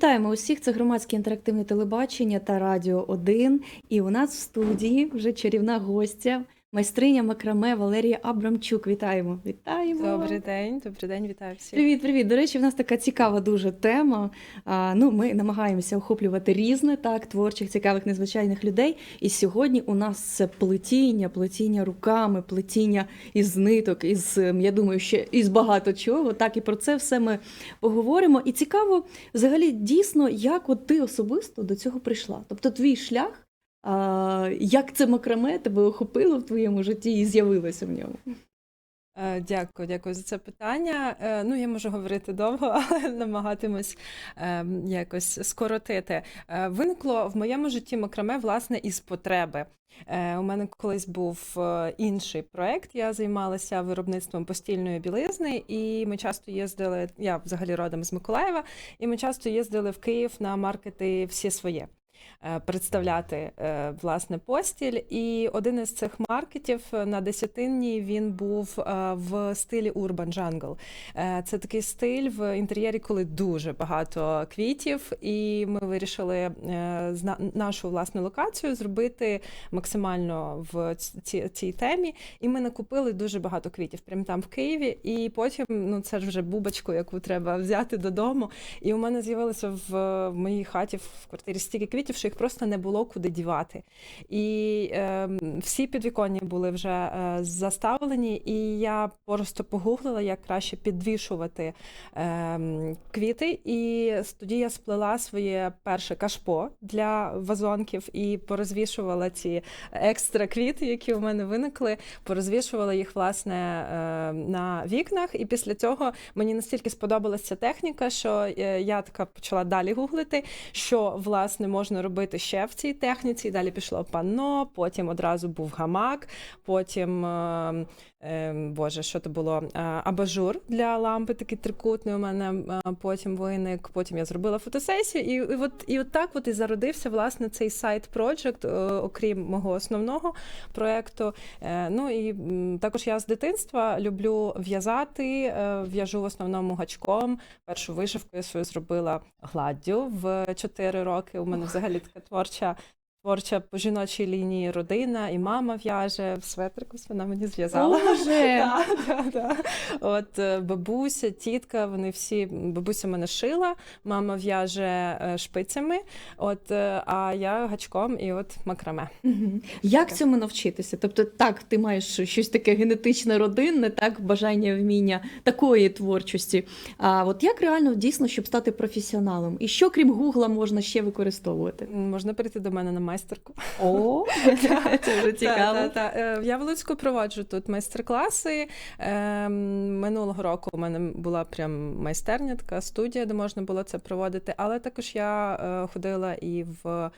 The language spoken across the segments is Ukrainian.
Вітаємо усіх. Це громадське інтерактивне телебачення та радіо 1. І у нас в студії вже чарівна гостя, майстриня макраме Валерія Абрамчук. Вітаємо! Вітаємо! Добрий день, добрий день, вітаю всіх. Привіт, привіт. До речі, в нас така цікава дуже тема. А, ну, ми намагаємося охоплювати різне, так, творчих, цікавих, незвичайних людей. І сьогодні у нас це плетіння, плетіння руками, плетіння із ниток, із, ем, я думаю, ще із багато чого. Так, і про це все ми поговоримо. І цікаво, взагалі, дійсно, як от ти особисто до цього прийшла. Тобто, твій шлях. А, як це макраме тебе охопило в твоєму житті і з'явилося в ньому? Е, Дякую, дякую за це питання. Е, Ну, я можу говорити довго, але намагатимусь е, якось скоротити. Е, Виникло в моєму житті макраме, власне, із потреби. У мене колись був інший проект. Я займалася виробництвом постільної білизни, і ми часто їздили. Я взагалі родом з Миколаєва, і ми часто їздили в Київ на маркети всі своє. Е, Представляти е, власне постіль, і один із цих маркетів е, на десятинній він був в стилі Urban Jungle. Це такий стиль в інтер'єрі, коли дуже багато квітів, і ми вирішили нашу власну локацію зробити максимально в цій темі. І ми накупили дуже багато квітів прямо там в Києві. І потім ну це ж вже бубочку, яку треба взяти додому. І у мене з'явилося в моїй хаті в квартирі стільки квітів, що їх просто не було куди дівати. І е, всі підвіконня були вже е, заставлені, і я просто погуглила, як краще підвішувати е, квіти. І тоді я сплела своє перше кашпо для вазонків і порозвішувала ці екстра квіти, які у мене виникли, порозвішувала їх власне е, на вікнах. І після цього мені настільки сподобалася техніка, що е, я така почала далі гуглити, що власне можна робити ще в цій техніці. Далі пішло панно, потім одразу був гамак, потім. Е, е, Боже, що то було? Е, Абажур для лампи, такий трикутний у мене е, потім виник. Потім я зробила фотосесію, і, і от і от так от і зародився власне цей сайт проджект, окрім мого основного проекту. Е, Ну і також я з дитинства люблю в'язати. В'яжу в основному гачком. Першу вишивку я свою зробила гладдю в 4 роки. У мене взагалі така творча. Творча по жіночій лінії родина, і мама в'яже в светрику, вона мені зв'язала. Боже! Так, так, так. От е, бабуся, тітка, вони всі бабуся мене шила, мама в'яже е, шпицями, от е, а я гачком і от макраме. Як цьому навчитися? Тобто, так, ти маєш щось таке генетичне родинне, так, бажання вміння такої творчості. А от як реально дійсно, щоб стати професіоналом? І що, крім Гугла, можна ще використовувати? Можна прийти до мене на майстерку. О, це вже цікаво. Е, Я в Луцьку проводжу тут майстер-класи. Ем, Минулого року у мене була прям майстерня, така студія, де можна було це проводити. Але також я е, ходила і в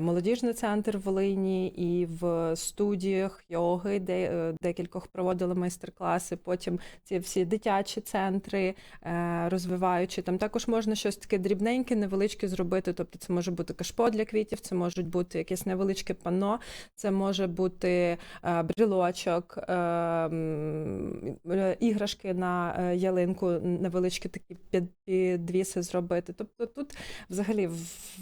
молодіжний центр в Волині, і в студіях йоги, де е, декількох проводила майстер-класи. Потім ці всі дитячі центри е, розвиваючи. Там також можна щось таке дрібненьке, невеличке зробити. Тобто, це може бути кашпо для квітів, це можуть бути якесь невеличке панно, це може бути е, брілочок, іграшки на ялинку, невеличкі такі під- підвіси зробити. Тобто тут взагалі в-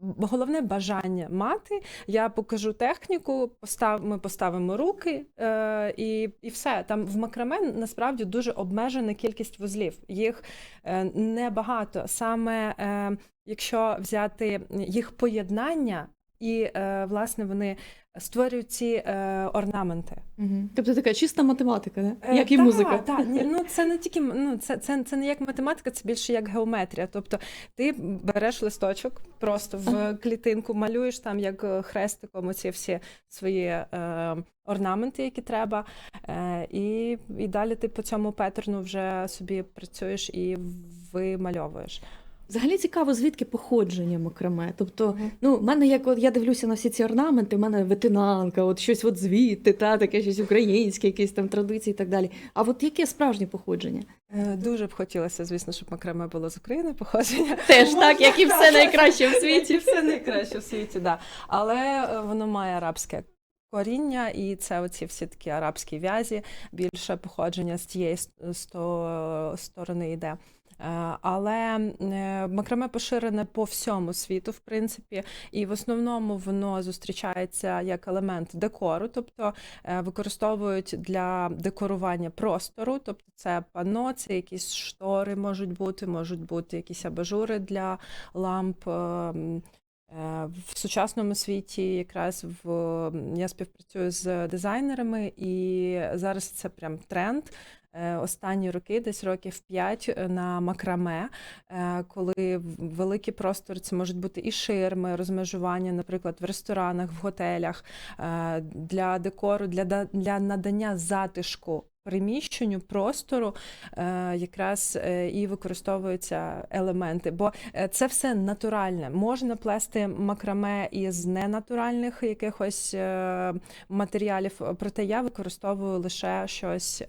Головне бажання мати. Я покажу техніку, постав, ми поставимо руки е, і, і все. Там в макраме насправді дуже обмежена кількість вузлів. Їх е, небагато. Саме е, якщо взяти їх поєднання, і е, власне вони створюють ці е, орнаменти. Мгм. Тобто така чиста математика, да? Е, як і та, музика. та, ні, ну це не тільки ну, це, це, це не як математика, це більше як геометрія. Тобто ти береш листочок, просто в клітинку малюєш там як е, хрестиком оці всі свої е, орнаменти, які треба. Е, і, і далі ти по цьому петерну вже собі працюєш і вимальовуєш. Взагалі цікаво, звідки походження макраме. Тобто, ну, в мене як от я дивлюся на всі ці орнаменти, в мене ветенанка, от щось от звідти, та таке щось українське, якісь там традиції і так далі. А от яке справжнє походження? Е, Дуже б хотілося, звісно, щоб макраме було з України походження. Теж так, як і все найкраще в світі. все найкраще в світі, да. Але е, воно має арабське коріння, і це оці всі такі арабські в'язі, більше походження з тієї сто- сторони йде. Але е, макраме поширене по всьому світу, в принципі, і в основному воно зустрічається як елемент декору, тобто е, використовують для декорування простору, тобто це пано, це якісь штори можуть бути, можуть бути якісь абажури для ламп. Е, В сучасному світі якраз в я співпрацюю з дизайнерами, і зараз це прям тренд. Е, Останні роки, десь років 5 на макраме, е, коли в- великі простори це можуть бути і ширми, розмежування, наприклад, в ресторанах, в готелях е, для декору, для, для надання затишку приміщенню, простору е, якраз е, і використовуються елементи, бо е, це все натуральне. Можна плести макраме із ненатуральних якихось е, матеріалів, проте я використовую лише щось.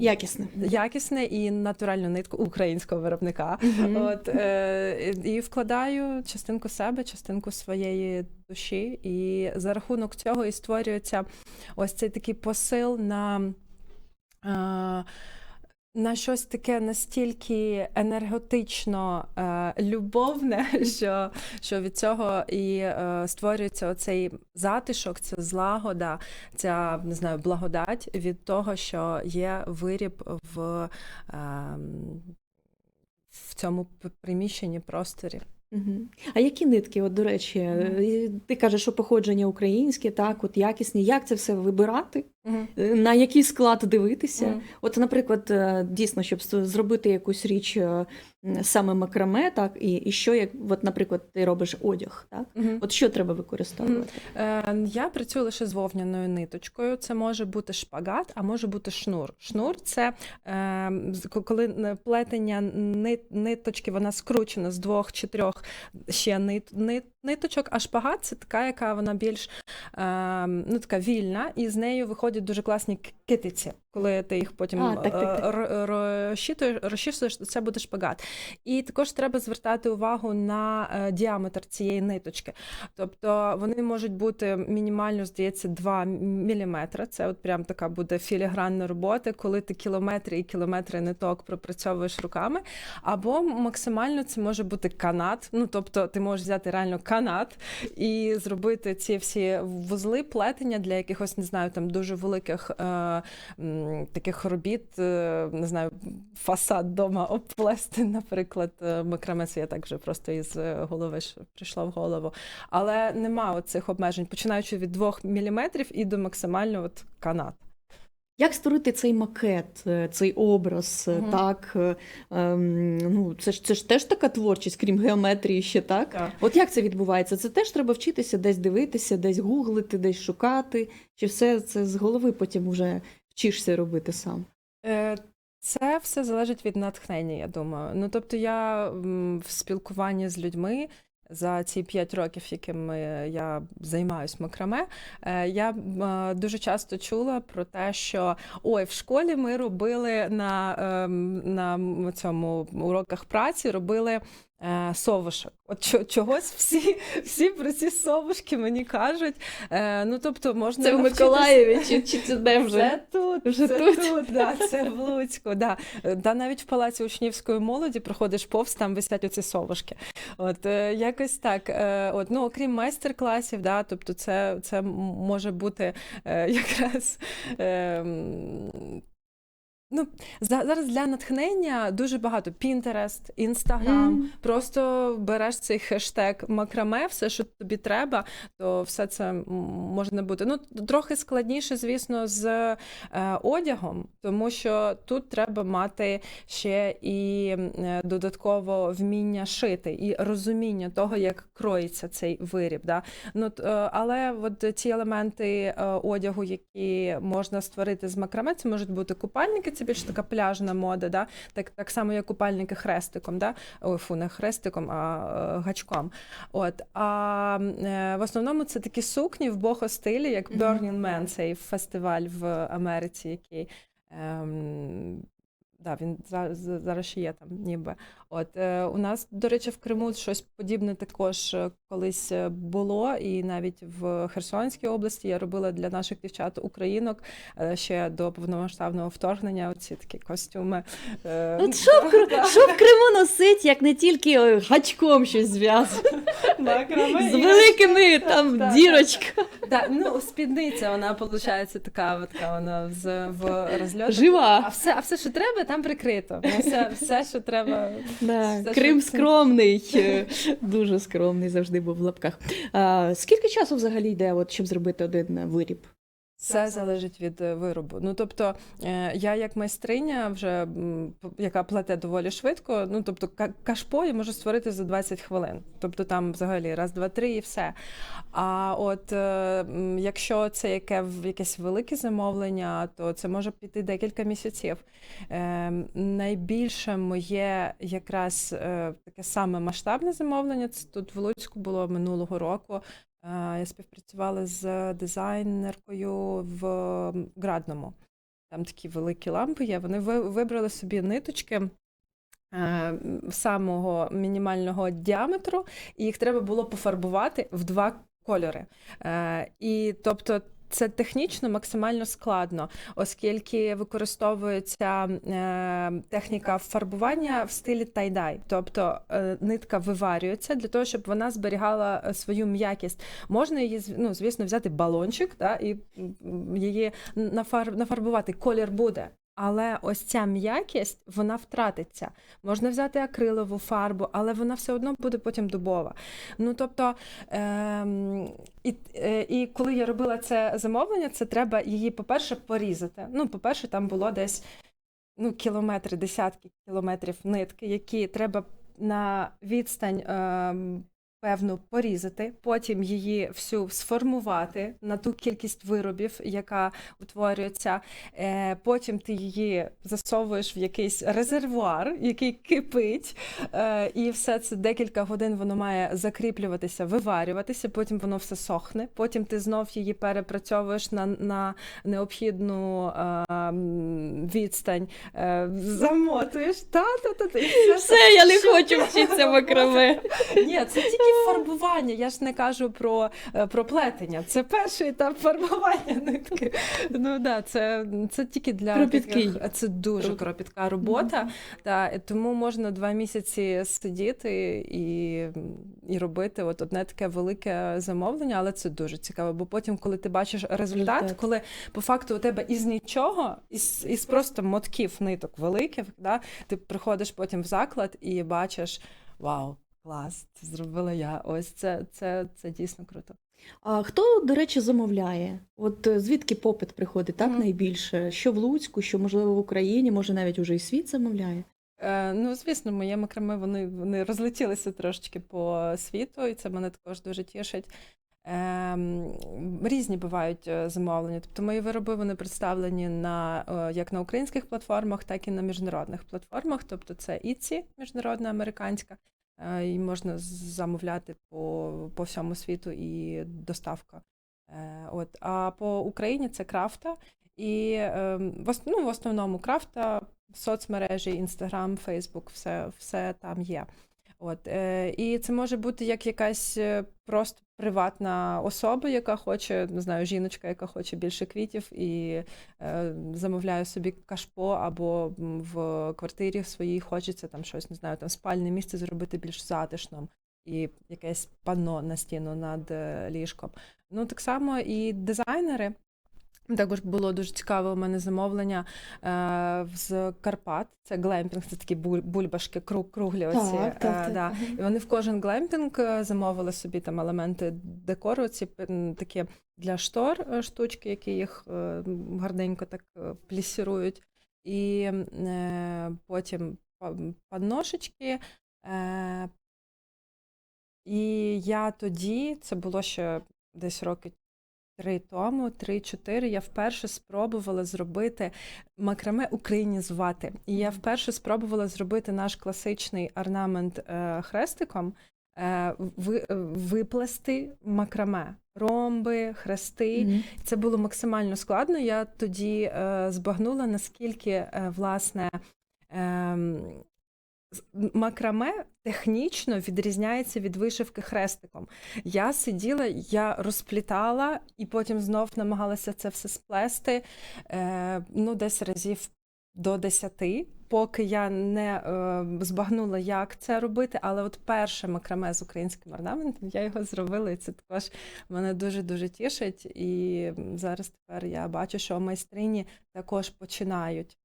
Якісне. Якісне і натуральну нитку українського виробника. Мгм. От, е, і вкладаю частинку себе, частинку своєї душі, і за рахунок цього і створюється ось цей такий посил на. Е, на щось таке настільки енергетично е, любовне, що, що від цього і е, створюється оцей затишок, ця злагода, ця не знаю, благодать від того, що є виріб в, е, в цьому приміщенні просторі. А які нитки, от, до речі, е, ти кажеш, що походження українське, так, от якісні. Як це все вибирати? Е, На який склад дивитися? Мгм. От, наприклад, е, дійсно, щоб зробити якусь річ е, саме макраме, так, і, і що, як, от, наприклад, ти робиш одяг, так? Мгм. От що треба використовувати? Е, Я працюю лише з вовняною ниточкою. Це може бути шпагат, а може бути шнур. Шнур це е, коли плетення нит- ниточки, вона скручена з двох чи трьох ще нит, нит, ниточок, а шпагат це така, яка вона більш е, ну, така вільна, і з нею виходять дуже класні китиці. Коли ти їх потім А, так, так, так. е, розчитуєш, це буде шпагат. І також треба звертати увагу на е, діаметр цієї ниточки. Тобто вони можуть бути мінімально, здається, 2 мм. Це от прям така буде філігранна робота, коли ти кілометри і кілометри ниток пропрацьовуєш руками. Або максимально це може бути канат. Ну тобто ти можеш взяти реально канат і зробити ці всі вузли плетення для якихось, не знаю, там дуже великих е, таких робіт, е, не знаю, фасад дома обплести, наприклад, е, макраме це я так вже просто із е, голови ж прийшло в голову. Але нема оцих обмежень, починаючи від 2 мм і до максимально от канат. Як створити цей макет, е, цей образ, Мгм. так? е, ем, ну, це, ж, це ж теж така творчість, крім геометрії ще, так? Так. От як це відбувається? Це теж треба вчитися, десь дивитися, десь гуглити, десь шукати, чи все це з голови потім вже вчишся робити сам? Е, Це все залежить від натхнення, я думаю. Ну тобто, я в спілкуванні з людьми. За ці п'ять років, якими я займаюсь макраме, е, я е, дуже часто чула про те, що ой, в школі ми робили на, ем, на цьому уроках праці робили е, совушок. От чо- чогось всі, всі про ці совушки мені кажуть. Е, Ну тобто можна навчитися- чи, чи це де це тут, Вже це тут? тут, да, це в Луцьку. Да. Да, навіть в палаці учнівської молоді проходиш повз, там висять оці совушки. От е, якось так. Е, от, ну, окрім майстер-класів, да, тобто це, це може бути е, якраз. Е, Ну, за- зараз для натхнення дуже багато Pinterest, Instagram. Мгм. Просто береш цей хештег макраме, все, що тобі треба, то все це можна бути. Ну, трохи складніше, звісно, з е, одягом, тому що тут треба мати ще і е, додатково вміння шити, і розуміння того, як кроїться цей виріб. Да? Ну, т- е, але от ці елементи е, одягу, які можна створити з макраме, це можуть бути купальники, це більш така пляжна мода, да? так, так само, як купальники хрестиком, да? Ой, фу, не хрестиком, а е, гачком. От. А е, в основному це такі сукні в бохо-стилі, як Мгм. Burning Man, цей фестиваль в Америці, який. Ем, Да, він за- за- зараз ще є там, ніби. От е, у нас, до речі, в Криму щось подібне також е, колись е, було, і навіть в Херсонській області я робила для наших дівчат українок е, ще до повномасштабного вторгнення. Оці такі костюми. е, От що в, що в Криму носить, як не тільки гачком щось зв'язано, з великими там дірочками. Ну спідниця, вона виходить така, така вона з в розльотах. А Жива. все, а все, що треба, там прикрито. Ну, все, все, що треба. Да. Крим скромний, дуже скромний завжди був в лапках. А, скільки часу взагалі йде, от, щоб зробити один е, виріб? Все залежить від е, виробу. Ну тобто, е, я як майстриня, вже яка плете доволі швидко. Ну тобто, ка- кашпо я можу створити за 20 хвилин. Тобто там взагалі раз, два, три і все. А от е, якщо це яке якесь велике замовлення, то це може піти декілька місяців. Найбільше моє якраз таке саме масштабне замовлення. Це тут в Луцьку було минулого року. Е, Я співпрацювала з дизайнеркою в Градному. Там такі великі лампи є. Вони ви- вибрали собі ниточки е, самого мінімального діаметру, і їх треба було пофарбувати в два кольори. Е, І тобто. Це технічно максимально складно, оскільки використовується е, техніка фарбування в стилі тайдай. Тобто е, нитка виварюється для того, щоб вона зберігала е, свою м'якість. Можна її, ну, звісно, взяти балончик да, і її нафар, нафарбувати. Колір буде. Але ось ця м'якість вона втратиться. Можна взяти акрилову фарбу, але вона все одно буде потім дубова. Ну тобто, ем, і, е, і коли я робила це замовлення, це треба її, по-перше, порізати. Ну, по-перше, там було десь ну, кілометри, десятки кілометрів нитки, які треба на відстань. Ем, Певно, порізати, потім її всю сформувати на ту кількість виробів, яка утворюється. Е, Потім ти її засовуєш в якийсь резервуар, який кипить, е, і все це декілька годин воно має закріплюватися, виварюватися, потім воно все сохне. Потім ти знов її перепрацьовуєш на, на необхідну е, відстань, замотуєш. Та, та, та, та, і все, Все, я не хочу вчитися макраме. ні, це тільки фарбування. Я ж не кажу про, е, про плетення. Це перший етап фарбування нитки. Ну да, це, це тільки для Кропіткий. таких- це дуже кропітка робота. Та, тому можна два місяці сидіти і, і робити от одне таке велике замовлення, але це дуже цікаво. Бо потім, коли ти бачиш результат, Результат. коли по факту у тебе із нічого, із, із просто мотків ниток великих, да, ти приходиш потім в заклад і бачиш. Вау, клас, це зробила я. Ось це, це, це дійсно круто. А хто, до речі, замовляє? От е, звідки попит приходить так Мгм. найбільше? Що в Луцьку, що можливо в Україні, може навіть уже і світ замовляє? Е, ну, звісно, мої макрами вони, вони розлетілися трошечки по світу, і це мене також дуже тішить. Ем, різні бувають е, замовлення. Тобто мої вироби вони представлені на е, як на українських платформах, так і на міжнародних платформах. Тобто це Іці, міжнародна американська, і можна замовляти по, по всьому світу і доставка. Е, От, а по Україні це крафта. І ем, ну, в основному крафта, соцмережі, Інстаграм, Фейсбук, все, все там є. От, е, і це може бути як якась е, просто приватна особа, яка хоче, не знаю, жіночка, яка хоче більше квітів, і е, замовляє собі кашпо, або в квартирі своїй хочеться там щось, не знаю, там спальне місце зробити більш затишним, і якесь панно на стіну над е, ліжком. Ну, так само і дизайнери. Також було дуже цікаве у мене замовлення е, з Карпат. Це глемпінг, це такі буль- бульбашки, круг, круглі оці. Так, так, е, так. да. І вони в кожен глемпінг е, замовили собі там елементи декору, ці такі для штор е, штучки, які їх е, гарненько так е, плісірують. І е, потім па- Е, і я тоді, це було ще десь роки три тому, три-чотири, я вперше спробувала зробити макраме українізувати. І я вперше спробувала зробити наш класичний орнамент е, хрестиком, е, е, виплести макраме. Ромби, хрести. Мгм. Це було максимально складно. Я тоді е, збагнула, наскільки е, власне ем, макраме технічно відрізняється від вишивки хрестиком. Я сиділа, я розплітала і потім знов намагалася це все сплести е, ну, десь разів до 10, поки я не е, збагнула, як це робити. Але от перше макраме з українським орнаментом, я його зробила, і це також мене дуже-дуже тішить. І зараз тепер я бачу, що майстрині також починають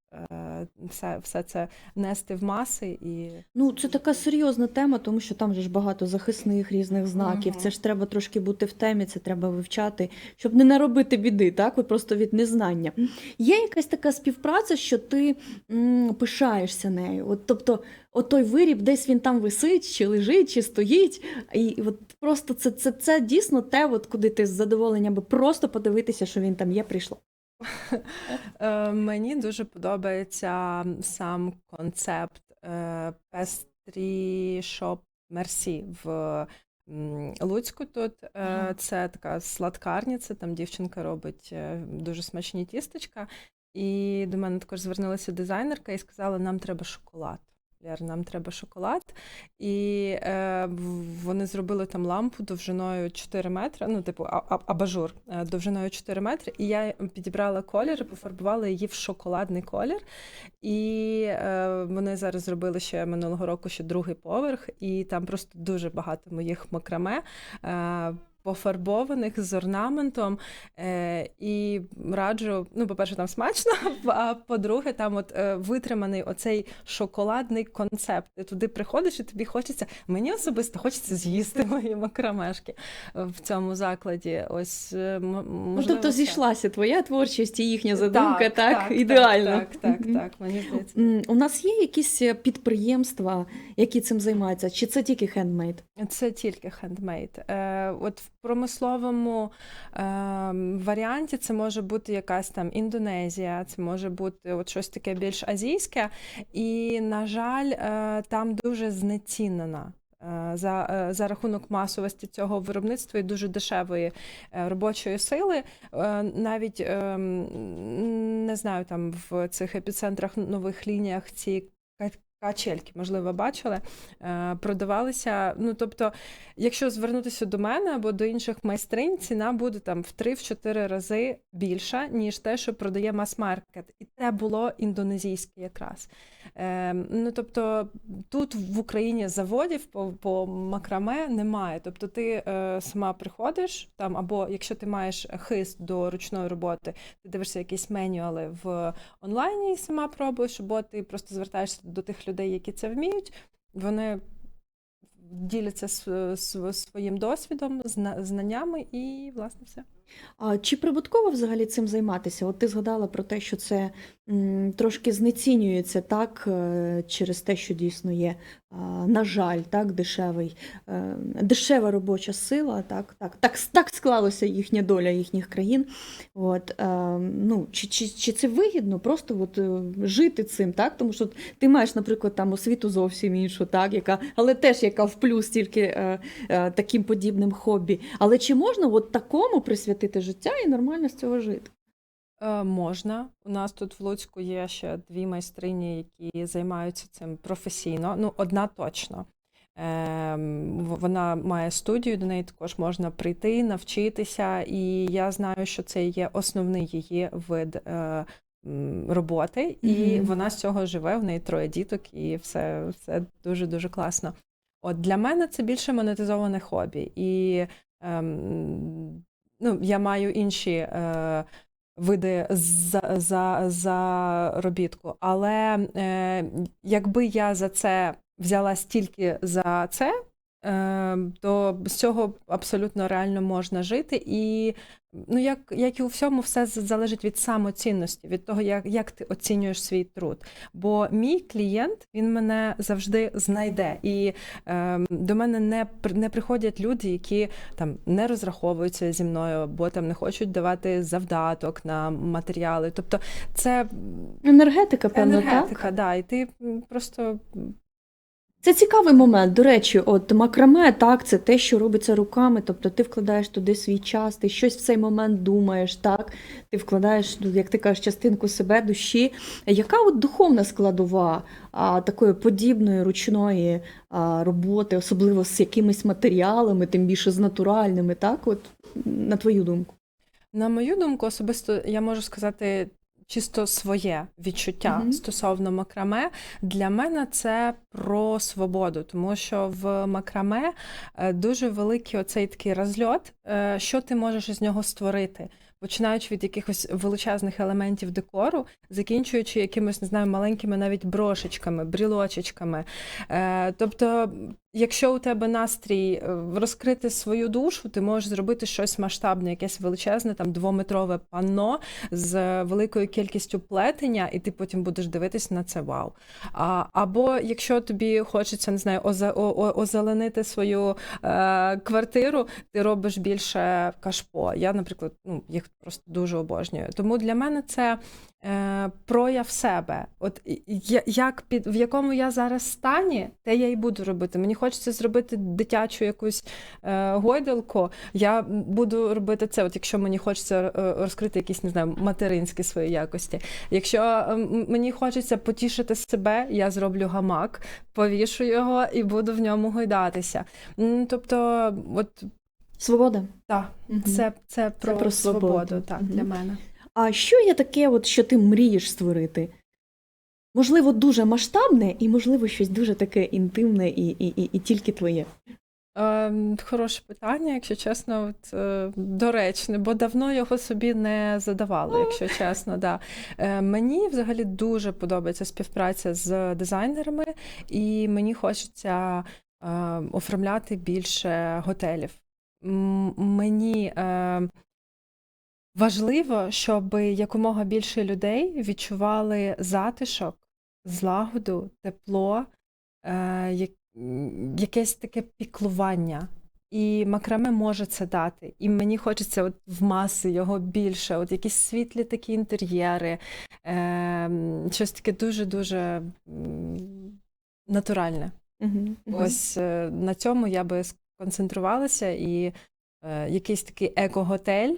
все, все це нести в маси. І Ну, це така серйозна тема, тому що там же ж багато захисних різних знаків. Мгм. Це ж треба трошки бути в темі, це треба вивчати, щоб не наробити біди, так? От просто від незнання. Є якась така співпраця, що ти м, пишаєшся нею. От, тобто, от той виріб, десь він там висить, чи лежить, чи стоїть. І от просто це, це, це дійсно те, от, куди ти з задоволенням би просто подивитися, що він там є, прийшло. Е, Мені дуже подобається сам концепт е, пестрі шоп Мерсі в Луцьку. Тут Е, це така сладкарня, це там дівчинка робить дуже смачні тістечка. І до мене також звернулася дизайнерка і сказала: нам треба шоколад. Нам треба шоколад. І е, вони зробили там лампу довжиною 4 метри, ну, типу, абажур е, довжиною 4 метри. І я підібрала колір, пофарбувала її в шоколадний колір. І е, вони зараз зробили ще минулого року ще другий поверх, і там просто дуже багато моїх макраме. Е, Пофарбованих з орнаментом, е, і раджу, ну, по-перше, там смачно, а по-друге, там от е, витриманий оцей шоколадний концепт. Ти туди приходиш, і тобі хочеться, мені особисто хочеться з'їсти мої макромешки в цьому закладі. Ось, е, м- Ну, тобто зійшлася твоя творчість і їхня задумка, так, так, ідеально. Так, так, так, мені здається. У нас є якісь е, підприємства, які цим займаються, чи це тільки хендмейд? Це тільки хендмейд. Е, от в промисловому е, варіанті це може бути якась там Індонезія, це може бути от щось таке більш азійське, і, на жаль, е, там дуже знецінена. е, За, е, за рахунок масовості цього виробництва і дуже дешевої е, робочої сили, навіть не знаю, там в цих епіцентрах нових лініях ці качельки, можливо, бачили, е, продавалися. Ну, тобто, якщо звернутися до мене або до інших майстринь, ціна буде там в 3-4 рази більша, ніж те, що продає мас-маркет. І це було індонезійське якраз. Е, ну, тобто, тут в Україні заводів по, по макраме немає. Тобто, ти е, сама приходиш там, або якщо ти маєш хист до ручної роботи, ти дивишся якісь менюали в онлайні і сама пробуєш, або ти просто звертаєшся до тих людей, які це вміють. Вони діляться св- св- своїм досвідом, знаннями і, власне, все. Чи прибутково взагалі цим займатися? От ти згадала про те, що це трошки знецінюється так е, через те, що дійсно є, на жаль, так, дешевий, е, дешева робоча сила, так, так, так, так склалося їхня доля їхніх країн. От, е, ну, чи, чи, чи це вигідно просто от, жити цим, так? Тому що ти маєш, наприклад, там освіту зовсім іншу, так, яка, але теж яка в плюс тільки таким подібним хобі. Але чи можна от такому присвятити життя і нормально з цього жити? Е, можна. У нас тут в Луцьку є ще дві майстрині, які займаються цим професійно. Ну, одна точно. Ем, Вона має студію, до неї також можна прийти, навчитися, і я знаю, що це є основний її вид е, роботи, і Мгм. вона з цього живе. В неї троє діток, і все, все дуже дуже класно. От для мене це більше монетизоване хобі. І ем, ну, я маю інші е, види за, за, заробітку. Але е, якби я за це взяла стільки за це, то з цього абсолютно реально можна жити. І ну, як, як і у всьому, все залежить від самоцінності, від того, як, як ти оцінюєш свій труд. Бо мій клієнт він мене завжди знайде. І е, до мене не, не приходять люди, які там не розраховуються зі мною, або там не хочуть давати завдаток на матеріали. Тобто це Енергетика, певно, енергетика, так? да, і ти просто Це цікавий момент. До речі, от макраме, так, це те, що робиться руками. Тобто ти вкладаєш туди свій час, ти щось в цей момент думаєш, так, ти вкладаєш, ну, як ти кажеш, частинку себе, душі. Яка от духовна складова а, такої подібної ручної а, роботи, особливо з якимись матеріалами, тим більше з натуральними, так, от на твою думку? На мою думку, особисто я можу сказати чисто своє відчуття Мгм. стосовно макраме. Для мене це про свободу, тому що в макраме е, дуже великий оцей такий розльот, е, що ти можеш із нього створити. Починаючи від якихось величезних елементів декору, закінчуючи якимись, не знаю, маленькими навіть брошечками, брілочечками. Е, тобто, якщо у тебе настрій е, розкрити свою душу, ти можеш зробити щось масштабне, якесь величезне, там двометрове панно з великою кількістю плетення, і ти потім будеш дивитись на це вау. А, або якщо тобі хочеться, не знаю, озеленити свою е, квартиру, ти робиш більше кашпо. Я, наприклад, ну, їх просто дуже обожнюю. Тому для мене це е, прояв себе. От як під в якому я зараз стані, те я і буду робити. Мені хочеться зробити дитячу якусь е, гойдалку. Я буду робити це. От якщо мені хочеться е, розкрити якісь не знаю, материнські свої якості. Якщо е, мені хочеться потішити себе, я зроблю гамак, повішу його і буду в ньому гойдатися. Тобто, от Свобода. так, Мгм. це, це про, про свободу, свободу. так, Мгм. для мене. А що є таке, от, що ти мрієш створити? Можливо, дуже масштабне, і, можливо, щось дуже таке інтимне і, і, і, і тільки твоє. Ем, Хороше питання, якщо чесно, от, е, доречне, бо давно його собі не задавала, якщо чесно. Да. Е, Мені взагалі дуже подобається співпраця з дизайнерами, і мені хочеться е, оформляти більше готелів. М, Мені е, важливо, щоб якомога більше людей відчували затишок, злагоду, тепло, е, якесь таке піклування. І макраме може це дати. І мені хочеться от в маси його більше, от якісь світлі такі інтер'єри, е, щось таке дуже-дуже натуральне. Угу. Ось е, на цьому я би сконцентрувалася, і е, якийсь такий еко-готель,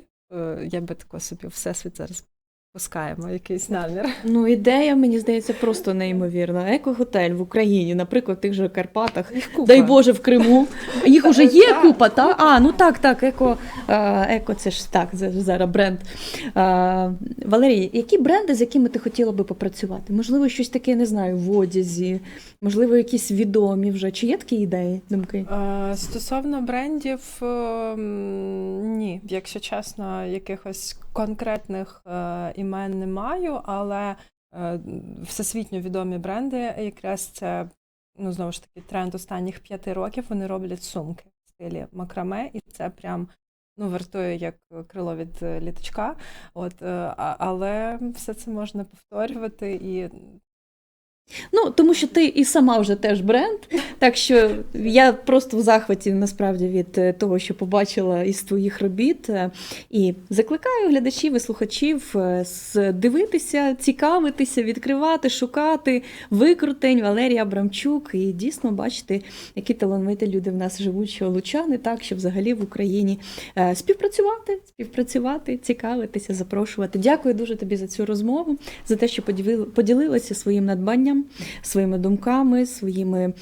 я би тако собі всесвіт зараз пускаємо, якийсь намір. Ну, ідея, мені здається, просто неймовірна. Еко-готель в Україні, наприклад, в тих же Карпатах. Їх купа. Дай Боже, в Криму. Їх уже є купа, та? А, ну так, так, еко, е, еко це ж так, це ж зараз бренд. Е, Валерій, які бренди, з якими ти хотіла би попрацювати? Можливо, щось таке, не знаю, в одязі, можливо, якісь відомі вже. Чи є такі ідеї, думки? Е, Стосовно брендів, ні, якщо чесно, якихось конкретних імен не маю, але е, всесвітньо відомі бренди, якраз це ну знову ж таки тренд останніх п'яти років. Вони роблять сумки в стилі макраме, і це прям. Ну, вартує як крило від е, літачка, от, е, але все це можна повторювати і Ну, тому що ти і сама вже теж бренд. Так що я просто в захваті насправді від е, того, що побачила із твоїх робіт. Е, І закликаю глядачів і слухачів е, дивитися, цікавитися, відкривати, шукати викрутень Валерія Абрамчук і дійсно бачити, які талановиті люди в нас живуть, що лучани, так що взагалі в Україні співпрацювати, співпрацювати, цікавитися, запрошувати. Дякую дуже тобі за цю розмову, за те, що поділилася своїм надбанням, своїми думками, своїми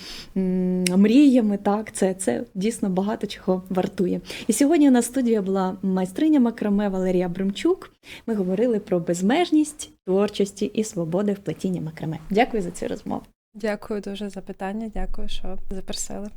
мріями. Так, це, це дійсно багато чого вартує. І сьогодні в студії була майстриня макраме Валерія Бремчук. Ми говорили про безмежність творчості і свободи в плетінні макраме. Дякую за цю розмову. дякую дуже за питання. Дякую, що запросили.